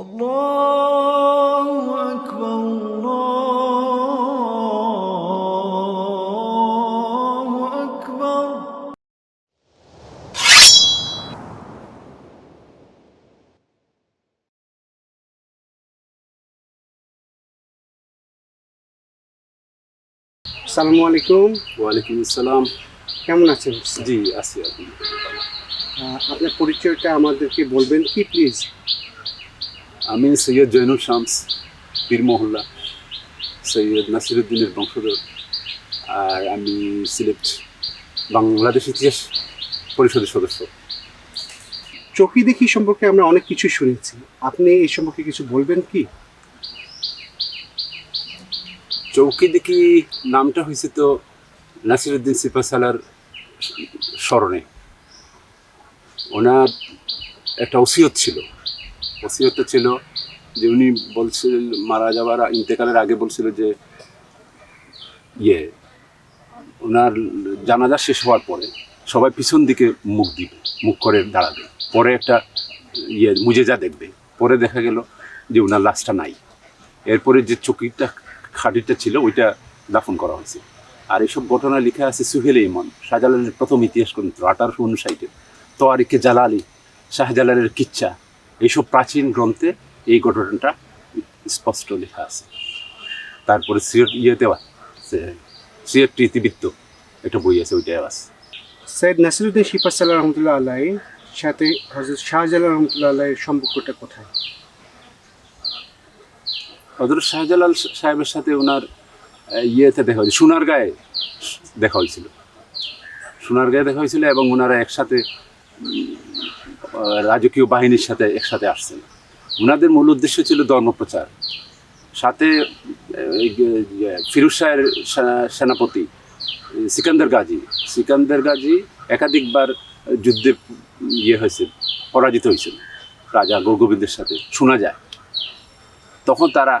الله أكبر الله أكبر সালামু আলাইকুম ওয়ালাইকুম আসসালাম কেমন আছেন জি আছি আপনি আহ, আপনার পরিচয়টা আমাদেরকে বলবেন কি প্লিজ আমি সৈয়দ জৈনুল শামস, পীর মহল্লা, সৈয়দ নাসিরুদ্দিনের বংশধর, আর আমি সিলেট বাংলাদেশ ইতিহাস পরিষদের সদস্য। চকি দেখি সম্পর্কে আমরা অনেক কিছু শুনেছি। আপনি এই সম্পর্কে কিছু বলবেন কি? চৌকি দেখি নামটা হয়েছে তো নাসিরুদ্দিন সিপাসালার স্মরণে। ওনার একটা ওসিয়ত ছিল। ওসিয়তটা ছিল, যে উনি বলছিলেন, মারা যাওয়ার ইন্তেকালের আগে বলছিল যে ইয়ে ওনার জানাজা শেষ হওয়ার পরে সবাই পিছন দিকে মুখ দিবে, মুখ করে দাঁড়াবে। পরে একটা ইয়ে মুজেজা দেখবে। পরে দেখা গেল যে ওনার লাশটা নাই। এরপরে যে চকিটা, খাটিটা ছিল, ওইটা দাফন করা হয়েছে। আর এইসব ঘটনা লেখা আছে সুহেল ইমন, শাহজালালের প্রথম ইতিহাস গ্রন্থ, আঠারোশো উনষাটে তোয়ারিকে জালালি, শাহজালালের কিচ্ছা এইসব প্রাচীন গ্রন্থে এই ঘটনাটা স্পষ্ট লেখা আছে। তারপরে সিয়ট ইয়ে দেওয়া সিয়ট ইতিবৃত্ত একটা বই আছে ওইটাই আছে। সৈয়দ নাসিরুদ্দিন শিপাসাল্লাহ রহমতুল্লাহ আল্লাহ সাথে হজরত শাহজালাল রহমতুল্লাহ আল্লাহের সম্পর্কটা কোথায়? হজরত শাহজালাল সাহেবের সাথে ওনার ইয়েতে দেখা হয়েছিল সোনার গায়ে দেখা হয়েছিল। সোনার গায়ে দেখা হয়েছিল এবং ওনারা একসাথে রাজকীয় বাহিনীর সাথে একসাথে আসছেন। ওনাদের মূল উদ্দেশ্য ছিল ধর্মপ্রচার। সাথে ফিরোজ শাহের সেনাপতি, সিকান্দার গাজী। সিকান্দার গাজী একাধিকবার যুদ্ধে ইয়ে হয়েছে পরাজিত হয়েছিল রাজা গোবিন্দের সাথে শোনা যায়। তখন তারা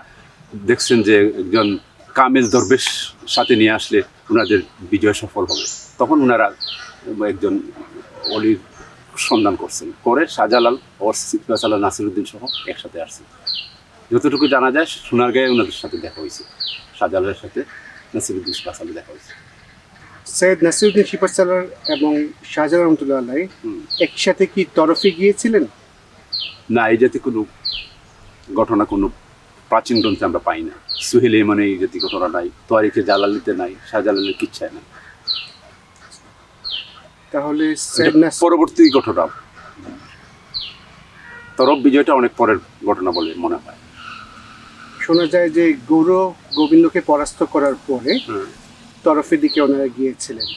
দেখছেন যে একজন কামেজ দরবেশ সাথে নিয়ে আসলে ওনাদের বিজয় সফল হবে। তখন ওনারা একজন অলির সন্ধান করছেন। করে শাহজালাল ও সিফাসাল্লাহ নাসিরুদ্দিন সহ একসাথে আসছেন। যতটুকু জানা যায় সোনার গায়ে ওনাদের সাথে দেখা হয়েছে। শাহজালালের সাথে নাসিরুদ্দিন সিফাসাল্লাহ দেখা হয়েছে। সৈয়দ নাসিরুদ্দিন শিপাসাল্লাহ এবং শাহজালাল রহমতুল্লাহ আল্লাহ একসাথে কি তরফে গিয়েছিলেন? না এই জাতীয় কোনো ঘটনা কোনো প্রাচীন গ্রন্থে আমরা পাই না। সুহেল মানে এই জাতীয় ঘটনা নাই তোয়ারিকে জালালিতে নাই শাহজালালের কিচ্ছায় নাই। তাহলে সৈয়দ এটা নাস পরবর্তী ঘটনা। তরফ বিজয়টা অনেক পরের ঘটনা বলে মনে হয়। শোনা যায় যে গৌর গোবিন্দকে পরাস্ত করার পরে তরফের দিকে ওনারা গিয়েছিলেন।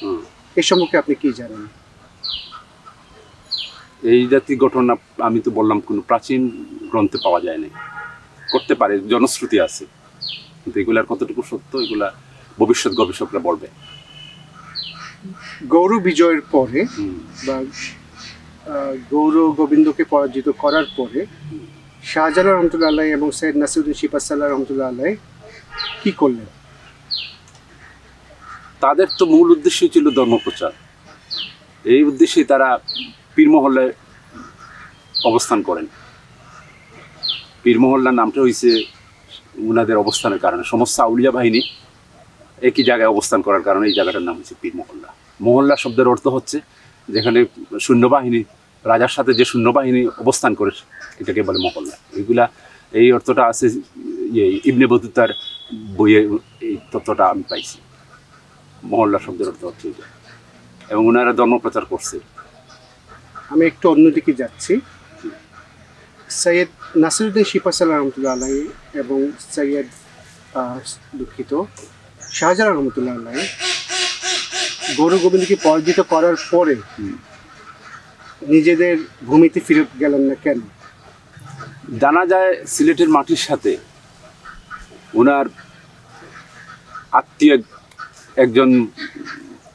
এ সম্পর্কে আপনি কি জানেন? এই জাতীয় ঘটনা আমি তো বললাম কোনো প্রাচীন গ্রন্থে পাওয়া যায় না করতে পারে জনশ্রুতি আছে। কিন্তু এগুলার কতটুকু সত্য এগুলা ভবিষ্যৎ গবেষকরা বলবে। গৌর বিজয়ের পরে বা গৌর গোবিন্দকে পরাজিত করার পরে শাহজালাল রহমতুল্লাহ আল্লাহ এবং সৈয়দ নাসিরুদ্দিন শিপাসাল্লাহ রহমতুল্লাহ আল্লাহ কি করলেন? তাদের তো মূল উদ্দেশ্য ছিল ধর্মপ্রচার। এই উদ্দেশ্যে তারা পীরমহল্লায় অবস্থান করেন। পীরমহল্লার নামটা হয়েছে ওনাদের অবস্থানের কারণে সমস্ত আউলিয়া বাহিনী। একই জায়গায় অবস্থান করার কারণে এই জায়গাটার নাম হচ্ছে পীর মহল্লা। মহল্লা শব্দের অর্থ হচ্ছে যেখানে সৈন্যবাহিনী, রাজার সাথে যে সৈন্যবাহিনী অবস্থান করে, এটাকে বলে মহল্লা। এগুলা, এই অর্থটা আছে ইয়ে ইবনে বতুতার বইয়ে এই তত্ত্বটা আমি পাইছি। মহল্লা শব্দের অর্থ হচ্ছে এটা। এবং ওনারা ধর্মপ্রচার করছে। আমি একটু অন্যদিকে যাচ্ছি। সৈয়দ নাসিরুদ্দিন শিপাসাল্লাহ রহমতুল্লাহ এবং সৈয়দ দুঃখিত। শাহজালাল রহমতুল্লাহ আল্লাহ গোবিন্দকে পরাজিত করার পরে নিজেদের ভূমিতে ফিরে গেলেন না কেন? জানা যায় সিলেটের মাটির সাথে ওনার আত্মীয় একজন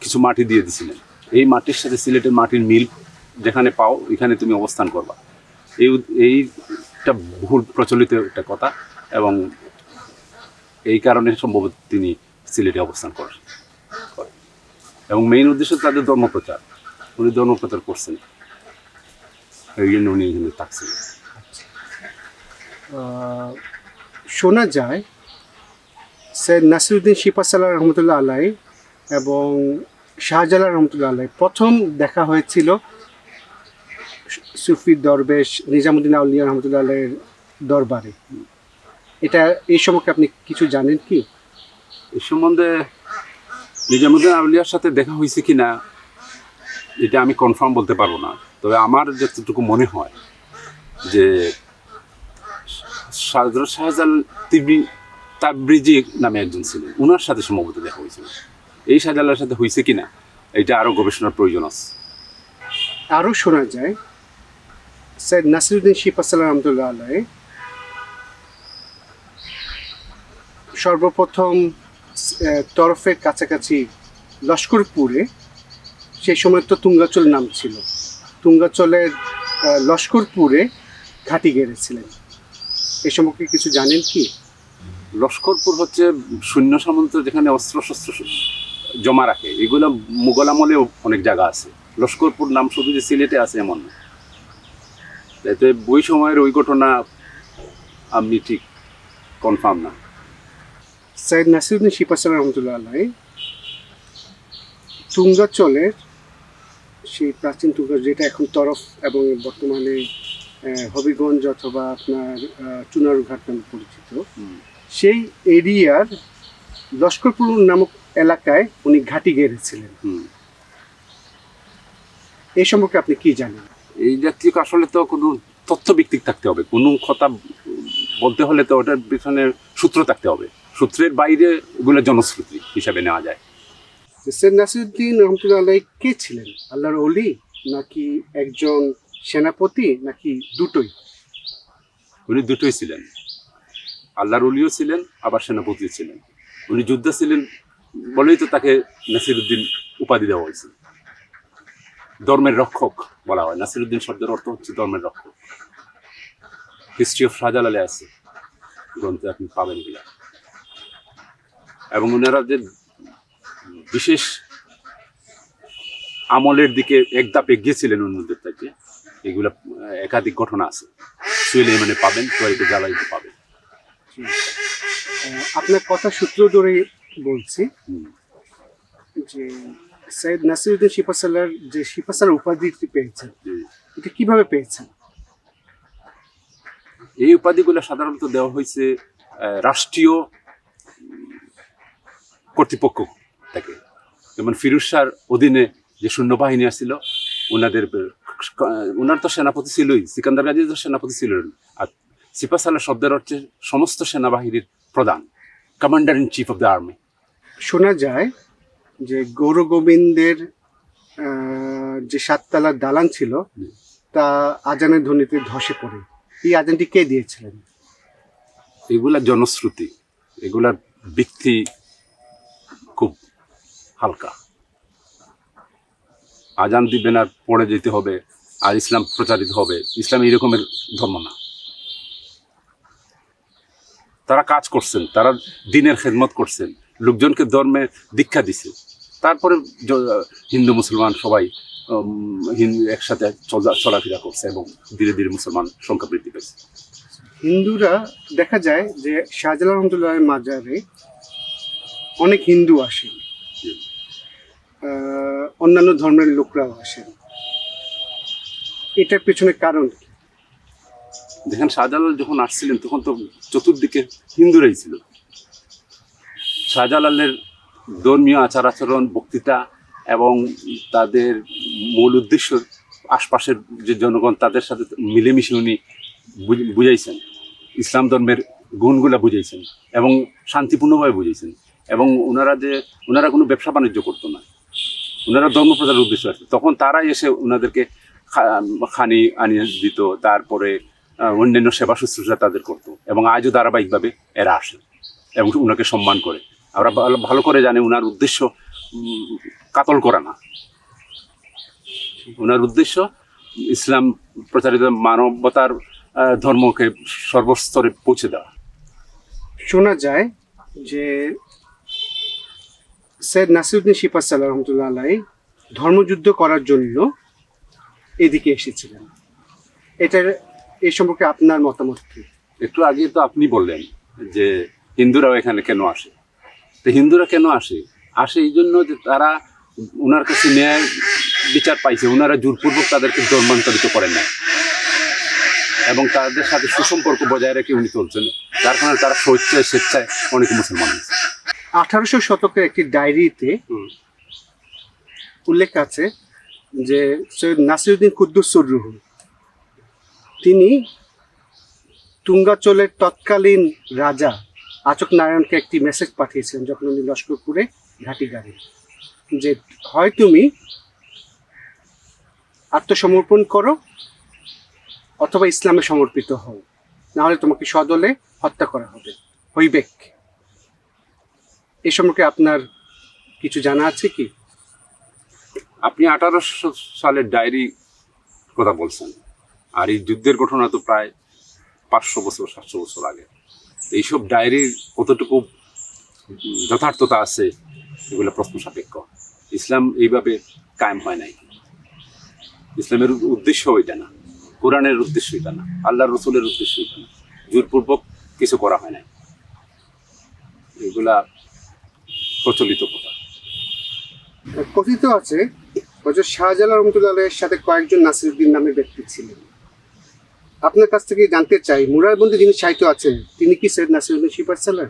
কিছু মাটি দিয়ে দিছিলেন এই মাটির সাথে সিলেটের মাটির মিল যেখানে পাও, এখানে তুমি অবস্থান করবা। এই এইটা ভুল প্রচলিত একটা কথা এবং এই কারণে সম্ভবত তিনি সিলেটে অবস্থান করেন। এবং মেইন উদ্দেশ্য তাদের ধর্মপ্রচার। উনি ধর্মপ্রচার করছেন। এই জন্য উনি এখানে থাকছেন। শোনা যায়, স্যার নাসিরুদ্দিন শিপাসাল্লাহ রহমতুল্লাহ আলাই এবং শাহজালাল রহমতুল্লাহ আলাই প্রথম দেখা হয়েছিল সুফি দরবেশ নিজামুদ্দিন আউলিয়া রহমতুল্লাহ আলাইয়ের দরবারে। এটা এই সম্পর্কে আপনি কিছু জানেন কি? এই সম্বন্ধে নিজামুদ্দিন আউলিয়ার সাথে দেখা হয়েছে কি না এটা আমি কনফার্ম বলতে পারব না। তবে আমার যতটুকু মনে হয় যে হযরত শাহজাল তিবরি তাবরিজি নামে একজন ছিলেন। ওনার সাথে সম্ভবত দেখা হয়েছিল। এই শাহজালার সাথে হয়েছে কি না এটা আরও গবেষণার প্রয়োজন আছে। আরও শোনা যায় সৈয়দ নাসিরুদ্দিন শিপাসাল্লাহ রহমতুল্লাহ আলাই সর্বপ্রথম তরফের কাছাকাছি লস্করপুরে, সেই সময় তো তুঙ্গাচল নাম ছিল। তুঙ্গাচলের লস্করপুরে ঘাঁটি গেড়েছিলেন। এ সম্পর্কে কিছু জানেন কি? লস্করপুর হচ্ছে সৈন্য সামন্ত যেখানে অস্ত্র শস্ত্র জমা রাখে। এগুলো মুঘল আমলেও অনেক জায়গা আছে। লস্করপুর নাম শুধু যে সিলেটে আছে এমন না। ওই সময়ের ওই ঘটনা আপনি ঠিক কনফার্ম না। সৈয়দ নাসিরুদ্দিন শিপাসাল্লাহ রহমতুল্লাহ আলাই তুঙ্গাচলের সেই প্রাচীন তুঙ্গা যেটা এখন তরফ এবং বর্তমানে হবিগঞ্জ অথবা আপনার চুনারুঘাট নামে পরিচিত। সেই এরিয়ার লস্করপুর নামক এলাকায় উনি ঘাঁটি গেড়েছিলেন। এই সম্পর্কে আপনি কি জানেন? এই জাতীয় আসলে তো কোনো তথ্যভিত্তিক থাকতে হবে। কোনো কথা বলতে হলে তো ওটার পিছনে সূত্র থাকতে হবে। সূত্রের বাইরে ওগুলো জনশ্রুতি হিসাবে নেওয়া যায়। সৈয়দ নাসিরুদ্দিন রহমতুল্লাহ কে ছিলেন? আল্লাহর অলি নাকি একজন সেনাপতি নাকি দুটোই? উনি দুটোই ছিলেন। আল্লাহর অলিও ছিলেন আবার সেনাপতিও ছিলেন। উনি যোদ্ধা ছিলেন বলেই তো তাকে নাসিরুদ্দিন উপাধি দেওয়া হয়েছে। ধর্মের রক্ষক বলা হয়। নাসিরুদ্দিন শব্দের অর্থ হচ্ছে ধর্মের রক্ষক। হিস্ট্রি অফ শাহজালালে আছে। গ্রন্থে আপনি পাবেন এগুলা। এবং ওনারা যে বিশেষ আমলের দিকে এক ধাপ এগিয়েছিলেন অন্যদের থেকে এগুলো একাধিক ঘটনা আছে। সুয়েলে মানে পাবেন তোয়ারিতে জ্বালাইতে পাবেন। আপনার কথা সূত্র ধরে বলছি যে সৈয়দ নাসিরুদ্দিন শিপাসাল্লার যে শিপাসার উপাধিটি পেয়েছেন এটা কীভাবে পেয়েছেন? এই উপাধিগুলো সাধারণত দেওয়া হয়েছে রাষ্ট্রীয় কর্তৃপক্ষ থেকে যেমন ফিরুজ শাহর অধীনে যে সৈন্যবাহিনী আসছিল ওনাদের ওনার তো সেনাপতি ছিলই সিকান্দার গাজী তো সেনাপতি ছিলেন আর সিপাসালা শব্দের অর্থে সমস্ত সেনাবাহিনীর প্রধান commander in chief of the army শোনা যায় যে গৌর গোবিন্দের যে সাততলার দালান ছিল তা আজানের ধ্বনিতে ধসে পড়ে। এই আজানটি কে দিয়েছিলেন? এগুলা জনশ্রুতি এগুলার ভিত্তি খুব হালকা। আজান দিবেন আর পড়ে যেতে হবে, আর ইসলাম প্রচারিত হবে। ইসলাম এই রকমের ধর্ম না। তারা কাজ করছেন, তারা দিনের খেদমত করছেন, লোকজনকে ধর্মে দীক্ষা দিছে। তারপরে হিন্দু, মুসলমান সবাই একসাথে চলা, চলাফেরা করছে এবং ধীরে ধীরে মুসলমান সংখ্যা বৃদ্ধি পেয়েছে। হিন্দুরা দেখা যায় যে শাহজালাল মাজারে অনেক হিন্দু আসেন। অন্যান্য ধর্মের লোকরাও আসেন। এটার পেছনে কারণ? দেখেন শাহজালাল যখন আসছিলেন, তখন তো চতুর্দিকে হিন্দুরাই ছিল। শাহজালালের ধর্মীয় আচার আচরণ, বক্তৃতা এবং তাদের মূল উদ্দেশ্য আশপাশের যে জনগণ, তাদের সাথে মিলেমিশে উনি বুঝ- বুঝাইছেন। ইসলাম ধর্মের গুণগুলা বুঝাইছেন এবং শান্তিপূর্ণভাবে বুঝাইছেন। এবং ওনারা যে ওনারা কোনো ব্যবসা বাণিজ্য করতো না। ওনারা ধর্ম প্রচারের উদ্দেশ্য আছে তখন তারাই এসে ওনাদেরকে খানি আনিয়ে দিত, তারপরে অন্যান্য সেবা শুশ্রূষা তাদের করতো এবং আজও ধারাবাহিকভাবে এরা আসে এবং ওনাকে সম্মান করে। আমরা ভালো করে জানি ওনার উদ্দেশ্য কাতল করা না। ওনার উদ্দেশ্য ইসলাম প্রচারিত মানবতার ধর্মকে সর্বস্তরে পৌঁছে দেওয়া। শোনা যায় যে সৈয়দ নাসিরুদ্দিন শিপাসাল্লাহ রহমতুল্লাহ আলাই, ধর্মযুদ্ধ করার জন্য এদিকে এসেছিলেন। এটার এই সম্পর্কে আপনার মতামত কি? একটু আগে তো আপনি বললেন যে হিন্দুরাও এখানে কেন আসে? তো হিন্দুরা কেন আসে? আসে এই জন্য যে তারা ওনার কাছে ন্যায় বিচার পাইছে ওনারা জোরপূর্বক তাদেরকে ধর্মান্তরিত করেন না এবং তাদের সাথে সুসম্পর্ক বজায় রেখে উনি চলছেন। যার কারণে তারা স্বেচ্ছায় স্বেচ্ছায় অনেক মুসলমান আঠারোশো শতকের একটি ডায়েরিতে উল্লেখ আছে যে সৈয়দ নাসিরুদ্দিন কুদ্দুসুর রুহুল তিনি তুঙ্গাচলের তৎকালীন রাজা আচক নারায়ণকে একটি মেসেজ পাঠিয়েছিলেন যখন উনি লস্করপুরে ঘাঁটি গাড়ি যে হয় তুমি আত্মসমর্পণ করো অথবা ইসলামে সমর্পিত হও নাহলে তোমাকে সদলে হত্যা করা হবে হইবেক এ সম্পর্কে আপনার কিছু জানা আছে কি? আপনি আঠারোশো সালের ডায়েরি কথা বলছেন। আর এই যুদ্ধের ঘটনা তো প্রায় পাঁচশো বছর, সাতশো বছর আগে। এইসব ডায়েরির কতটুকু যথার্থতা আছে, এগুলো প্রশ্ন সাপেক্ষ। ইসলাম এইভাবে কায়েম হয় নাই। ইসলামের উদ্দেশ্য এটা না। কোরআনের উদ্দেশ্য এটা না। আল্লাহ রসুলের উদ্দেশ্য এটা না। জোরপূর্বক কিছু করা হয় নাই। এগুলা প্রচলিত কথা। কথিত আছে হজরত শাহজালাল রহমতুল্লাহের সাথে কয়েকজন নাসিরুদ্দিন নামের ব্যক্তি ছিলেন। আপনার কাছ থেকে জানতে চাই মুরারবন্দি যিনি সাহিত্য আছেন তিনি কি সৈয়দ নাসিরুদ্দিন শিপার সালার?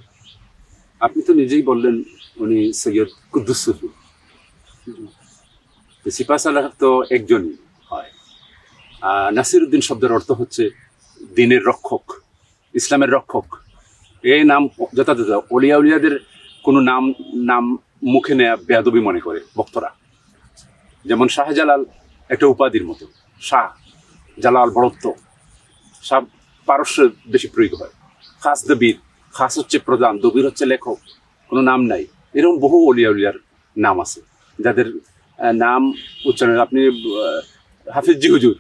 আপনি তো নিজেই বললেন উনি সৈয়দ কুদ্দুস সুফি সিপা সালাহ তো একজনই হয়। নাসিরুদ্দিন শব্দের অর্থ হচ্ছে দিনের রক্ষক ইসলামের রক্ষক। এই নাম যথাযথ। অলিয়া উলিয়াদের কোনো নাম নাম মুখে নেয়া বেয়াদবি মনে করে ভক্তরা। যেমন শাহজালাল একটা উপাধির মতো। শাহ জালাল বড়ত্ব। শাহ পারস্য বেশি প্রয়োগ হয়। খাস দবির খাস হচ্ছে প্রধান দবির হচ্ছে লেখক, কোনো নাম নাই। এরকম বহু অলিয়া উলিয়ার নাম আছে, যাদের নাম উচ্চারণ, আপনি হাফিজ জি হুজুর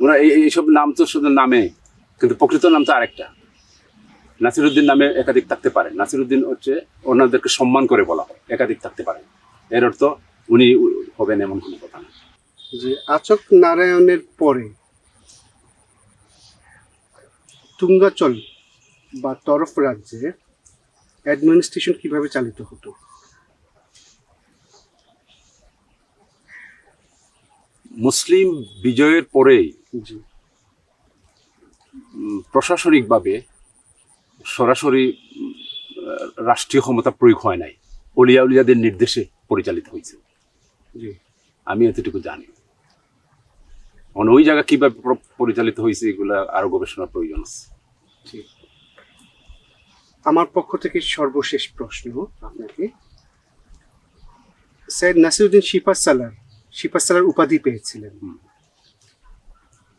ওরা এই এইসব নাম তো শুধু নামে, কিন্তু প্রকৃত নাম তো আরেকটা। নাসিরুদ্দিন নামে একাধিক থাকতে পারে। নাসিরুদ্দিন হচ্ছে ওনাদেরকে সম্মান করে বলা হয় একাধিক থাকতে পারে। এর অর্থ উনি হবেন এমন কোনো কথা না। যে আচক নারায়ণের পরে তুঙ্গাচল বা তরফ রাজ্যে অ্যাডমিনিস্ট্রেশন কীভাবে চালিত হতো? মুসলিম বিজয়ের পরেই প্রশাসনিকভাবে সরাসরি রাষ্ট্রীয় ক্ষমতা প্রয়োগ হয় নাই। অলিয়া উলিয়াদের নির্দেশে পরিচালিত হয়েছে। আমি এতটুকু জানি। মানে ওই জায়গা কীভাবে প্র- পরিচালিত হয়েছে এগুলা আরও গবেষণার প্রয়োজন আছে। আমার পক্ষ থেকে সর্বশেষ প্রশ্ন আপনাকে। স্যার নাসিরুদ্দিন শিপার সালার শিপার সালার উপাধি পেয়েছিলেন।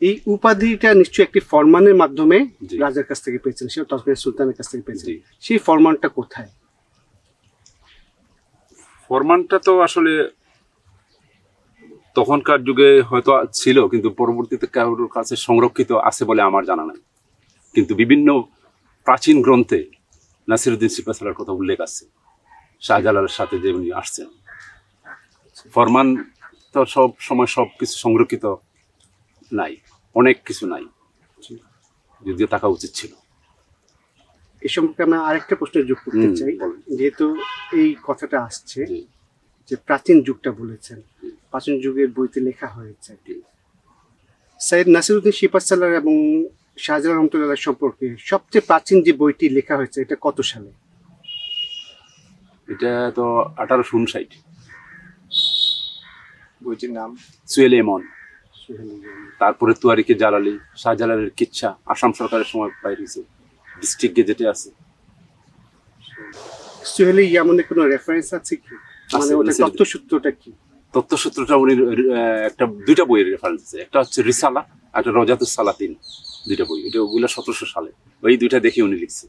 এই উপাধিটা নিশ্চয়ই একটি ফরমানের মাধ্যমে। রাজার কাছ থেকে পেয়েছেন সে তৎকালীন সুলতানের কাছ থেকে পেয়েছেন। সেই ফরমানটা কোথায়? ফরমানটা তো আসলে তখনকার যুগে হয়তো ছিল কিন্তু পরবর্তীতে কারোর কাছে সংরক্ষিত আছে বলে আমার জানা নাই। কিন্তু বিভিন্ন প্রাচীন গ্রন্থে নাসিরুদ্দিন সিপাসালার কথা উল্লেখ আছে শাহজালালের সাথে যে উনি আসছেন। ফরমান তো সব সময় সব কিছু সংরক্ষিত নাই অনেক কিছু নাই। যদিও থাকা উচিত ছিল। এ সম্পর্কে আমরা আরেকটা প্রশ্ন যোগ করতে চাই। যেহেতু এই কথাটা আসছে যে প্রাচীন যুগটা বলেছেন প্রাচীন যুগের বইতে লেখা হয়েছে। জি। সৈয়দ নাসিরুদ্দিন শিপার সালার এবং শাহজালাল রহমতুল্লাহ সম্পর্কে সবচেয়ে প্রাচীন যে বইটি লেখা হয়েছে এটা কত সালে? এটা তো আঠারোশো উনষাট। বইটির নাম? সুয়েল এমন তারপরে তুয়ারিকে জালালি শাহজালালের কিচ্ছা আসাম সরকারের সময় বাইরেছে ডিস্ট্রিক্ট গেজেটে আছে। সুহেলি ইয়ামনের কোনো রেফারেন্স আছে কি? মানে আছে, ওটা নাসিরুদ্দিন। তথ্যসূত্রটা কি? তথ্যসূত্রটা উনি একটা দুইটা বইয়ের রেফারেন্স আছে একটা হচ্ছে রিসালা আর একটা রজাতুস সালাতিন দুইটা বই। এটা ওগুলো সতেরোশো সালে। ওই দুইটা দেখে উনি লিখছে।